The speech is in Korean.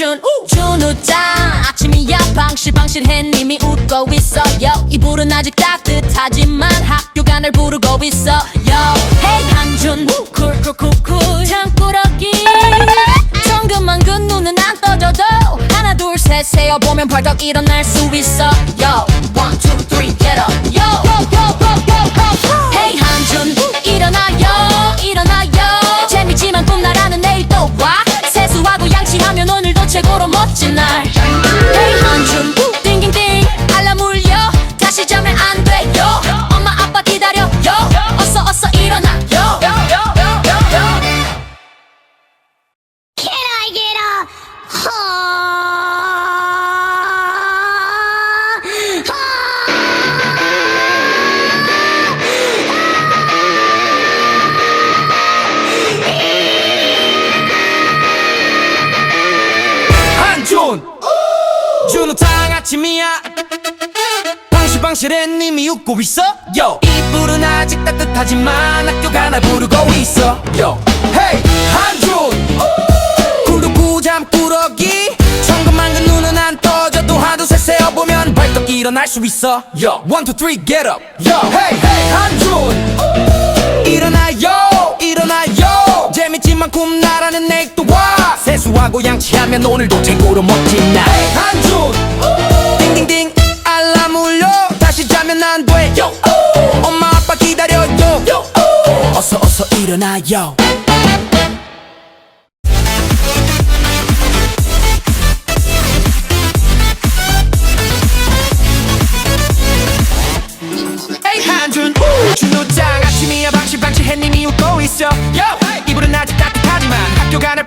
한준 준우짱 아침이야 방실방실해 님이 웃고 있어요. 이불은 아직 따뜻하지만 학교가 날 부르고 있어요. Hey 한준 쿨쿨쿨쿨. 장꾸러기. 정금만 그 눈은 안 떠져도 하나 둘 셋 세어보면 벌떡 일어날 수 있어요. One two three get up. Yo yo yo yo yo 최고 준호탕 아침이야. 방실방실해 님이 웃고 있어? 요. 이불은 아직 따뜻하지만 학교가 날 부르고 있어. 요. 헤이 한준. 구르구 잠꾸러기. 천근만 그 눈은 안 떠져도 하도 셋 세어보면 벌떡 일어날 수 있어. 요. One two three get up. 요. 헤이 헤이 한준. 일어나요 일어나요. 재밌지만 꿈나라는 내 하고 양치하면 오늘도 최고로 멋진 날. 네, 한준. 딩딩딩 알람 울려. 다시 자면 안돼. 엄마 아빠 기다려요 요, 어서 어서 일어나요. 에이 한준. 준호짱 아침이야 방시 방시 햇님이 웃고 있어. yo. 이불은 아직 따뜻하지만 학교 가는